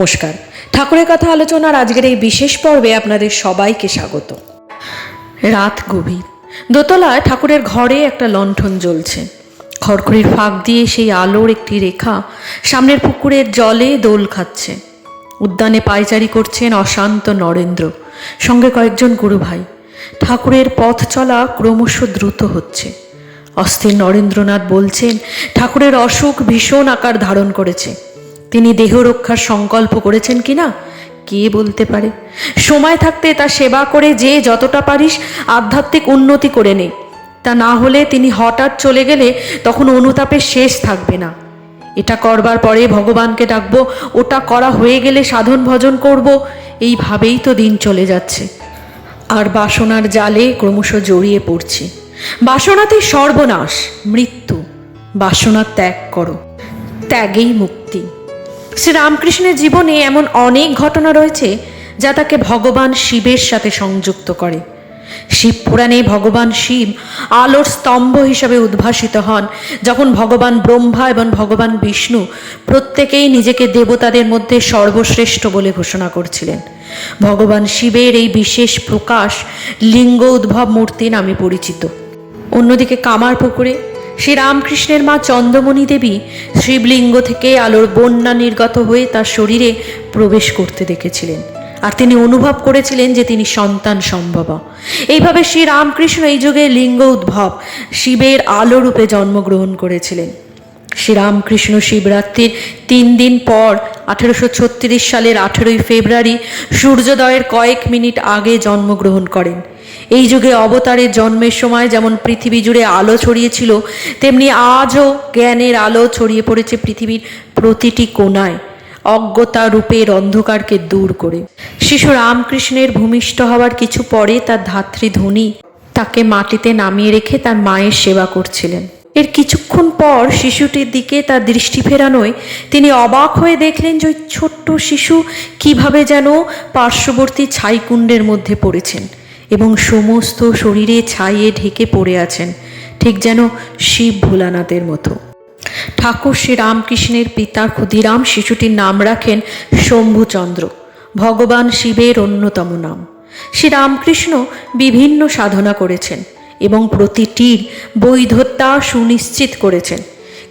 নমস্কার। ঠাকুরের কথা আলোচনার আজকের এই বিশেষ পর্বে আপনাদের সবাইকে স্বাগত। রাত গভীর। দোতলায় ঠাকুরের ঘরে একটা লণ্ঠন জ্বলছে। খড়খড়ির ফাঁক দিয়ে সেই আলোর একটি রেখা সামনের পুকুরের জলে দোল খাচ্ছে। উদ্যানে পায়চারি করছেন অশান্ত নরেন্দ্র, সঙ্গে কয়েকজন গুরু ভাই ঠাকুরের পথ চলা ক্রমশ দ্রুত হচ্ছে। অস্থির নরেন্দ্রনাথ বলছেন, ঠাকুরের অসুখ ভীষণ আকার ধারণ করেছে। তিনি দেহ রক্ষার সংকল্প করেছেন কি না কে বলতে পারে? সময় থাকতে তা সেবা করে যে যতটা পারিস আধ্যাত্মিক উন্নতি করে নেই তা না হলে তিনি হঠাৎ চলে গেলে তখন অনুতাপের শেষ থাকবে না। এটা করবার পরে ভগবানকে ডাকবো, ওটা করা হয়ে গেলে সাধন ভজন করব এইভাবেই তো দিন চলে যাচ্ছে। আর বাসনার জালে ক্রমশ জড়িয়ে পড়ছি। বাসনাতে সর্বনাশ, মৃত্যু। বাসনা ত্যাগ করো। ত্যাগেই মুক্তি। শ্রীরামকৃষ্ণের জীবনে এমন অনেক ঘটনা রয়েছে যা তাকে ভগবান শিবের সাথে সংযুক্ত করে। শিব পুরাণে ভগবান শিব আলোর স্তম্ভ হিসাবে উদ্ভাসিত হন, যখন ভগবান ব্রহ্মা এবং ভগবান বিষ্ণু প্রত্যেকেই নিজেকে দেবতাদের মধ্যে সর্বশ্রেষ্ঠ বলে ঘোষণা করছিলেন। ভগবান শিবের এই বিশেষ প্রকাশ লিঙ্গ উদ্ভব মূর্তি নামে পরিচিত। অন্যদিকে কামার পুকুরে শ্রীরামকৃষ্ণের মা চন্দ্রমণি দেবী শিবলিঙ্গ থেকে আলোর বন্যা নির্গত হয়ে তার শরীরে প্রবেশ করতে দেখেছিলেন। আর তিনি অনুভব করেছিলেন যে তিনি সন্তান সম্ভব। এইভাবে শ্রীরামকৃষ্ণ এই যুগে লিঙ্গ উদ্ভব শিবের আলো রূপে জন্মগ্রহণ করেছিলেন। শ্রীরামকৃষ্ণ শিবরাত্রির তিন দিন পর আঠেরোশো ছত্রিশ সালের আঠেরোই ফেব্রুয়ারি সূর্যোদয়ের কয়েক মিনিট আগে জন্মগ্রহণ করেন। এই যুগে অবতারের জন্মের সময় যেমন পৃথিবী জুড়ে আলো ছড়িয়েছিল, তেমনি আজও জ্ঞানের আলো ছড়িয়ে পড়েছে পৃথিবীর প্রতিটি কোণায়, অজ্ঞতা রূপের অন্ধকারকে দূর করে। শিশু রামকৃষ্ণের ভূমিষ্ঠ হওয়ার কিছু পরে তার ধাত্রী ধনী তাকে মাটিতে নামিয়ে রেখে তার মায়ের সেবা করছিলেন। এর কিছুক্ষণ পর শিশুটির দিকে তার দৃষ্টি ফেরানোয় তিনি অবাক হয়ে দেখলেন যে ওই ছোট্ট শিশু কীভাবে যেন পার্শ্ববর্তী ছাইকুণ্ডের মধ্যে পড়েছেন। এবং সমস্ত শরীরে ছাইয়ে ঢেকে পড়ে আছেন, ঠিক যেন শিব ভোলানাথের মতো। ঠাকুর শ্রী রামকৃষ্ণের পিতা ক্ষুদিরাম শিশুটির নাম রাখেন শম্ভুচন্দ্র, ভগবান শিবের অন্যতম নাম। শ্রী রামকৃষ্ণ বিভিন্ন সাধনা করেছেন এবং প্রতিটির বৈধতা সুনিশ্চিত করেছেন।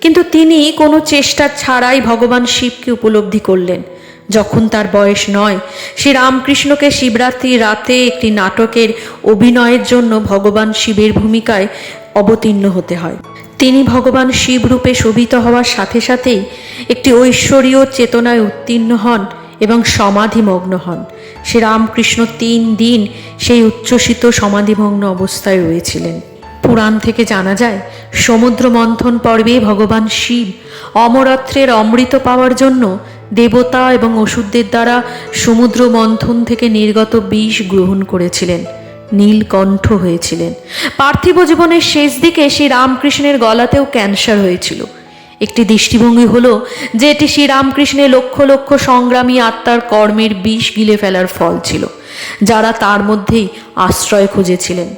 কিন্তু তিনি কোনো চেষ্টা ছাড়াই ভগবান শিবকে উপলব্ধি করলেন। যখন তার বয়স নয় শ্রী রামকৃষ্ণকে শিবরাত্রি রাতে একটি নাটকের অভিনয়ের জন্য ভগবান শিবের ভূমিকায় অবতীর্ণ হতে হয়। তিনি ভগবান শিব রূপে শোভিত হওয়ার সাথে সাথেই একটি ঐশ্বরীয় চেতনায় উত্তীর্ণ হন এবং সমাধিমগ্ন হন। সে রামকৃষ্ণ তিন দিন সেই উচ্ছ্বসিত সমাধিমগ্ন অবস্থায় রয়েছিলেন। পুরাণ থেকে জানা যায় সমুদ্র মন্থন পর্বে ভগবান শিব অমরত্রের অমৃত পাওয়ার জন্য দেবতা এবং ওষুধদের দ্বারা সমুদ্র মন্থন থেকে নির্গত বিষ গ্রহণ করেছিলেন। নীলকণ্ঠ হয়েছিলেন। পার্থিব জীবনের শেষ দিকে সেই রামকৃষ্ণের গলাতেও ক্যান্সার হয়েছিল। একটি দৃষ্টিভঙ্গি হল যে এটি শ্রীরামকৃষ্ণের লক্ষ লক্ষ সংগ্রামী আত্মার কর্মের বিষ গিলে ফেলার ফল ছিল, যারা তার মধ্যেই আশ্রয় খুঁজেছিলেন।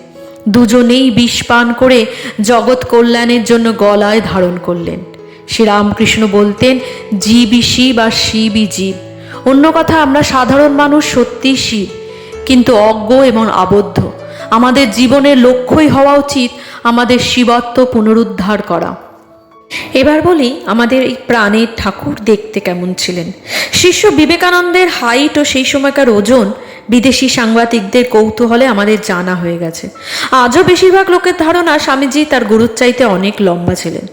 দুজনেই বিষ পান করে জগৎ কল্যাণের জন্য গলায় ধারণ করলেন। শ্রীরামকৃষ্ণ বলতেন, জীবই শিব আর শিবই জীব। অন্য কথা, আমরা সাধারণ মানুষ সত্যি শিব। কিন্তু অজ্ঞ এবং আবদ্ধ। আমাদের জীবনের লক্ষ্যই হওয়া উচিত আমাদের শিবত্ব পুনরুদ্ধার করা। এবার বলি আমাদের এই প্রাণের ঠাকুর দেখতে কেমন ছিলেন। শিষ্য বিবেকানন্দের হাইট ও সেই সময়কার ওজন বিদেশি সাংবাদিকদের কৌতূহলে আমাদের জানা হয়ে গেছে। আজও বেশিরভাগ লোকের ধারণা স্বামীজি তার গুরুর চাইতে অনেক লম্বা ছিলেন।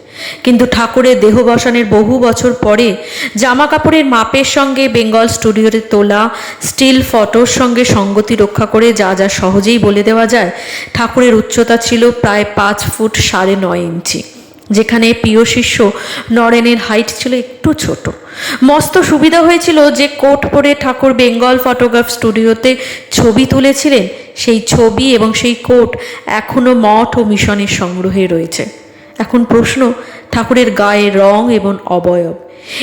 কিন্তু ঠাকুরের দেহ বসানের বহু বছর পরে জামা কাপড়ের মাপের সঙ্গে বেঙ্গল স্টুডিওতে তোলা, স্টিল ফটোর সঙ্গে সঙ্গতি রক্ষা করে যা যা সহজেই বলে দেওয়া যায়, ঠাকুরের উচ্চতা ছিল প্রায় পাঁচ ফুট সাড়ে নয় ইঞ্চি। যেখানে প্রিয় শিষ্য নরেনের হাইট ছিল একটু ছোট। মস্ত সুবিধা হয়েছিল যে কোট পরে ঠাকুর বেঙ্গল ফটোগ্রাফ স্টুডিওতে ছবি তুলেছিলেন। সেই ছবি এবং সেই কোট এখনও মঠ ও মিশনের সংগ্রহে রয়েছে। এখন প্রশ্ন, ঠাকুরের গায়ে রং এবং অবয়ব।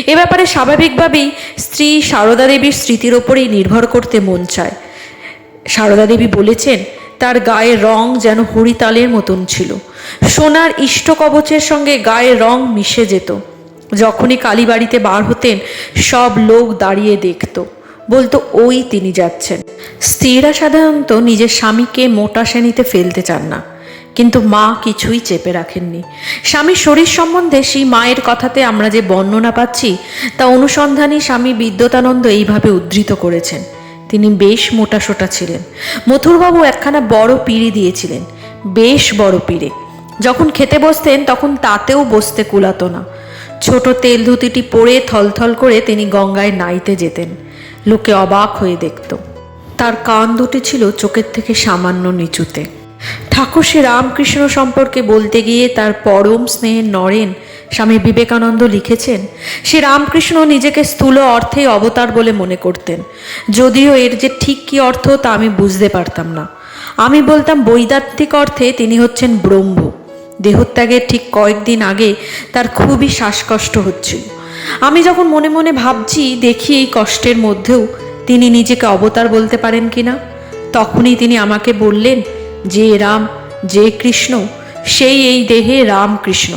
এ ব্যাপারে স্বাভাবিকভাবেই স্ত্রী সারদা দেবীর স্মৃতির ওপরেই নির্ভর করতে মন চায়। সারদা দেবী বলেছেন তার গায়ের রং যেন হরিতালের মতন ছিল। সোনার ইষ্টকবচের সঙ্গে গায়ের রং মিশে যেত। যখনই কালীবাড়িতে বার হতেন, সব লোক দাঁড়িয়ে দেখতো। বলতো, ওই তিনি যাচ্ছেন। স্ত্রীরা সাধারণত নিজের স্বামীকে মোটা শ্রেণীতে ফেলতে চান না। কিন্তু মা কিছুই চেপে রাখেননি। স্বামীর শরীর সম্বন্ধে সেই মায়ের কথাতে আমরা যে বর্ণনা পাচ্ছি, তা অনুসন্ধানী স্বামী বিদ্যুতানন্দ এইভাবে উদ্ধৃত করেছেন। তিনি বেশ মোটাসোটা ছিলেন। মথুরবাবু একখানা বড় পিঁড়ি দিয়েছিলেন, বেশ বড় পিড়ে। যখন খেতে বসতেন তখন তাতেও বসতে কুলাতো না। ছোট তেল ধুতিটি পরে থলথল করে তিনি গঙ্গায় নাইতে যেতেন। লোকে অবাক হয়ে দেখত। তার কান দুটি ছিল চোখের থেকে সামান্য নিচুতে। ঠাকুর শ্রী রামকৃষ্ণ সম্পর্কে বলতে গিয়ে তার পরম স্নেহের নরেন স্বামী বিবেকানন্দ লিখেছেন শ্রী রামকৃষ্ণ নিজেকে স্থূল অর্থে অবতার বলে মনে করতেন। যদিও এর যে ঠিক কী অর্থ তা আমি বুঝতে পারতাম না। আমি বলতাম বৈদাত্তিক অর্থে তিনি হচ্ছেন ব্রহ্ম। দেহত্যাগের ঠিক কয়েকদিন আগে তার খুবই শ্বাসকষ্ট হচ্ছিল। আমি যখন মনে মনে ভাবছি, দেখি এই কষ্টের মধ্যেও তিনি নিজেকে অবতার বলতে পারেন কিনা তখনই তিনি আমাকে বললেন, যে রাম, যে কৃষ্ণ, সেই এই দেহে রাম কৃষ্ণ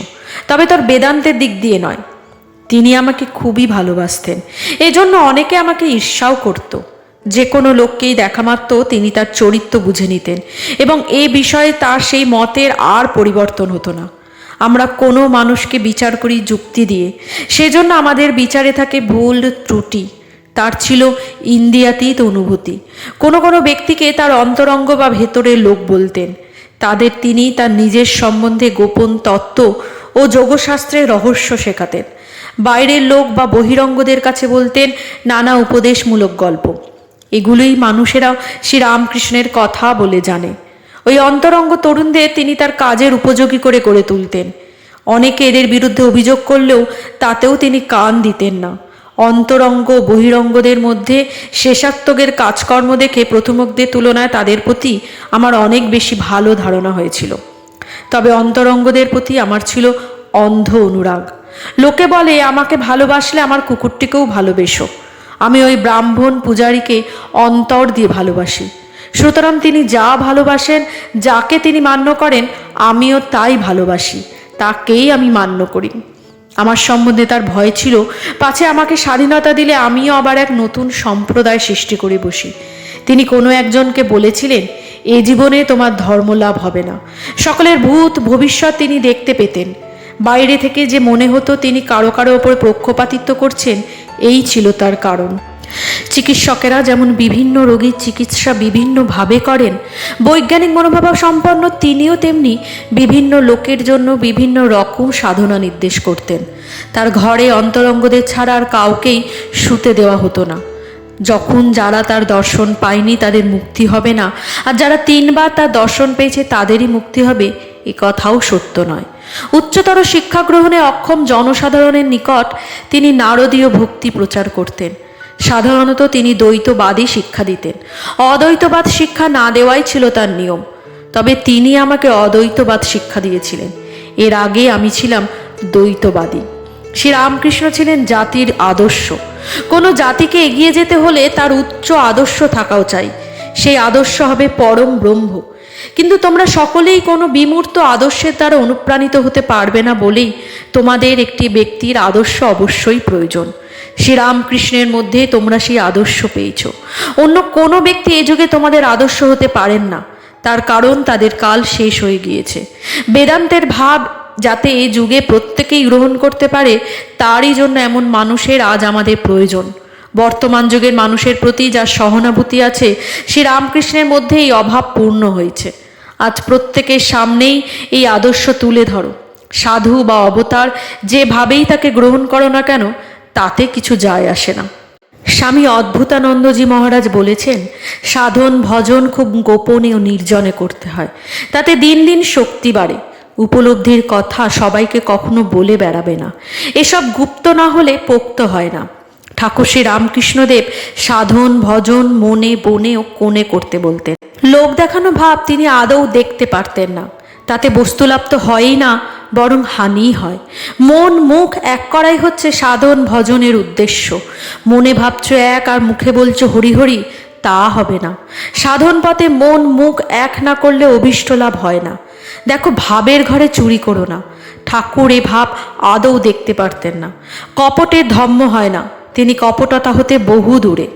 তবে তোর বেদান্তের দিক দিয়ে নয়। তিনি আমাকে খুবই ভালোবাসতেন। এজন্য অনেকে আমাকে ঈর্ষাও করত। যে কোনো লোককেই দেখা মাত্র তিনি তার চরিত্র বুঝে নিতেন এবং এ বিষয়ে তার সেই মতের আর পরিবর্তন হতো না। আমরা কোনো মানুষকে বিচার করি যুক্তি দিয়ে। সেজন্য আমাদের বিচারে থাকে ভুল ত্রুটি। তার ছিল ইন্দিয়াতীত অনুভূতি। কোনো কোনো ব্যক্তিকে তার অন্তরঙ্গ বা ভেতরের লোক বলতেন। তাদের তিনি তার নিজের সম্বন্ধে গোপন তত্ত্ব ও যোগশাস্ত্রের রহস্য শেখাতেন। বাইরের লোক বা বহিরঙ্গদের কাছে বলতেন, নানা উপদেশমূলক গল্প। এগুলোই মানুষেরা শ্রী রামকৃষ্ণের কথা বলে জানে। ওই অন্তরঙ্গ তরুণদের তিনি তার কাজের উপযোগী করে গড়ে তুলতেন। অনেকে এদের বিরুদ্ধে অভিযোগ করলেও তাতেও তিনি কান দিতেন না। অন্তরঙ্গ বহিরঙ্গদের মধ্যে শেষাত্মকের কাজকর্ম দেখে প্রথমকদের তুলনায় তাদের প্রতি আমার অনেক বেশি ভালো ধারণা হয়েছিল। তবে অন্তরঙ্গদের প্রতি আমার ছিল অন্ধ অনুরাগ। লোকে বলে, আমাকে ভালোবাসলে আমার কুকুরটিকেও ভালোবেসো। আমি ওই ব্রাহ্মণ পূজারীকে অন্তর দিয়ে ভালোবাসি। সুতরাং তিনি যা ভালোবাসেন, যাকে তিনি মান্য করেন, আমিও তাই ভালোবাসি। তাকেই আমি মান্য করি। আমার সম্বন্ধে তার ভয় ছিল, পাছে আমাকে স্বাধীনতা দিলে আমিও আবার এক নতুন সম্প্রদায় সৃষ্টি করে বসি। তিনি কোনো একজনকে বলেছিলেন, এ জীবনে তোমার ধর্ম লাভ হবে না। সকলের ভূত ভবিষ্যৎ তিনি দেখতে পেতেন। বাইরে থেকে যে মনে হতো তিনি কারও কারও ওপর পক্ষপাতিত্ব করছেন, এই ছিল তার কারণ। চিকিৎসকেরা যেমন বিভিন্ন রোগীর চিকিৎসা বিভিন্নভাবে করেন, বৈজ্ঞানিক মনোভাব সম্পন্ন তিনিও তেমনি বিভিন্ন লোকের জন্য বিভিন্ন রকম সাধনা নির্দেশ করতেন। তার ঘরে অন্তরঙ্গদের ছাড়া আর কাউকেই শুতে দেওয়া হতো না। যখন যারা তার দর্শন পায়নি তাদের মুক্তি হবে না, আর যারা তিনবার তার দর্শন পেয়েছে তাদেরই মুক্তি হবে, এ কথাও সত্য নয়। উচ্চতর শিক্ষা গ্রহণে অক্ষম জনসাধারণের নিকট তিনি নারদীয় ভক্তি প্রচার করতেন। সাধারণত তিনি দ্বৈতবাদী শিক্ষা দিতেন। অদ্বৈতবাদ শিক্ষা না দেওয়াই ছিল তার নিয়ম। তবে তিনি আমাকে অদ্বৈতবাদ শিক্ষা দিয়েছিলেন। এর আগে আমি ছিলাম দ্বৈতবাদী। শ্রী রামকৃষ্ণ ছিলেন জাতির আদর্শ। কোনো জাতিকে এগিয়ে যেতে হলে তার উচ্চ আদর্শ থাকাও চাই। সেই আদর্শ হবে পরম ব্রহ্ম। কিন্তু তোমরা সকলেই কোনো বিমূর্ত আদর্শের দ্বারা অনুপ্রাণিত হতে পারবে না বলেই তোমাদের একটি ব্যক্তির আদর্শ অবশ্যই প্রয়োজন। শ্রীরামকৃষ্ণের মধ্যে তোমরা সেই আদর্শ পেয়েছ। অন্য কোনো ব্যক্তি এ যুগে তোমাদের আদর্শ হতে পারেন না। তার কারণ তাদের কাল শেষ হয়ে গিয়েছে। বেদান্তের ভাব যাতে এ যুগে প্রত্যেকেই গ্রহণ করতে পারে, তারই জন্য এমন মানুষের আজ আমাদের প্রয়োজন। বর্তমান যুগের মানুষের প্রতি যা সহানুভূতি আছে শ্রী রামকৃষ্ণের মধ্যে এই অভাব পূর্ণ হয়েছে। আজ প্রত্যেকের সামনেই এই আদর্শ তুলে ধরো। সাধু বা অবতার যেভাবেই তাকে গ্রহণ করো না কেন, তাতে কিছু যায় আসে না। স্বামী অদ্ভুতানন্দজি মহারাজ বলেছেন, সাধন ভজন খুব গোপনে ও নির্জনে করতে হয়, তাতে দিন দিন শক্তি বাড়ে। উপলব্ধির কথা সবাইকে কখনো বলে বেড়াবে না। এসব গুপ্ত না হলে পোক্ত হয় না। ঠাকুর শ্রী রামকৃষ্ণদেব সাধন, ভজন, মনে বনে ও কোণে করতে বলতেন। লোক দেখানো ভাব তিনি আদৌ দেখতে পারতেন না। তাতে বস্তুলাভ তো হয়ই না, বরং হানিই হয়। মন, মুখ এক করাই হচ্ছে সাধন, ভজনের উদ্দেশ্য। মনে ভাবছ এক আর মুখে বলছো হরি হরি, তা হবে না। সাধন পথে মন, মুখ এক না করলে অভিষ্ট লাভ হয় না। দেখো ভাবের ঘরে চুরি করো না। ঠাকুর এ ভাব আদৌ দেখতে পারতেন না। কপটের ধম্ম হয় না। তিনি কপটতা হতে বহু দূরে।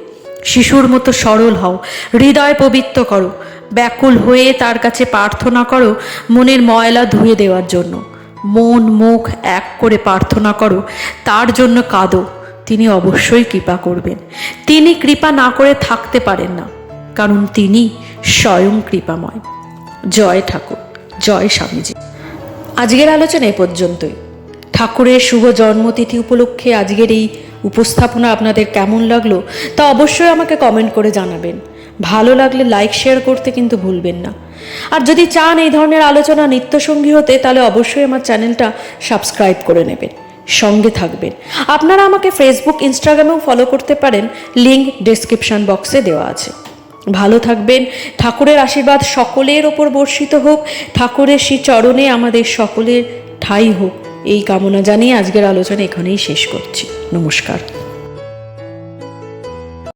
শিশুর মতো সরল হও, হৃদয় পবিত্র করো। ব্যাকুল হয়ে তার কাছে প্রার্থনা করো মনের ময়লা ধুয়ে দেওয়ার জন্য। মন মুখ এক করে প্রার্থনা করো, তার জন্য কাঁদো। তিনি অবশ্যই কৃপা করবেন। তিনি কৃপা না করে থাকতে পারেন না, কারণ তিনি স্বয়ং কৃপাময়। জয় ঠাকুর। জয় স্বামীজি। আজকের আলোচনা এ পর্যন্তই। ঠাকুরের শুভ জন্মতিথি উপলক্ষে আজকের এই উপস্থাপনা আপনাদের কেমন লাগল তা অবশ্যই আমাকে কমেন্ট করে জানাবেন। ভালো লাগলে লাইক শেয়ার করতে কিন্তু ভুলবেন না। আর যদি চান এই ধরনের আলোচনা নিত্যসঙ্গী হতে, তাহলে অবশ্যই আমার চ্যানেলটা সাবস্ক্রাইব করে নেবেন। সঙ্গে থাকবেন। আপনারা আমাকে ফেসবুক ইনস্টাগ্রামেও ফলো করতে পারেন। লিঙ্ক ডেসক্রিপশন বক্সে দেওয়া আছে। ভালো থাকবেন। ঠাকুরের আশীর্বাদ সকলের ওপর বর্ষিত হোক। ঠাকুরের শ্রী চরণে আমাদের সকলের ঠাই হোক। এই কামনা জানিয়ে আজকের আলোচনা এখানেই শেষ করছি। নমস্কার।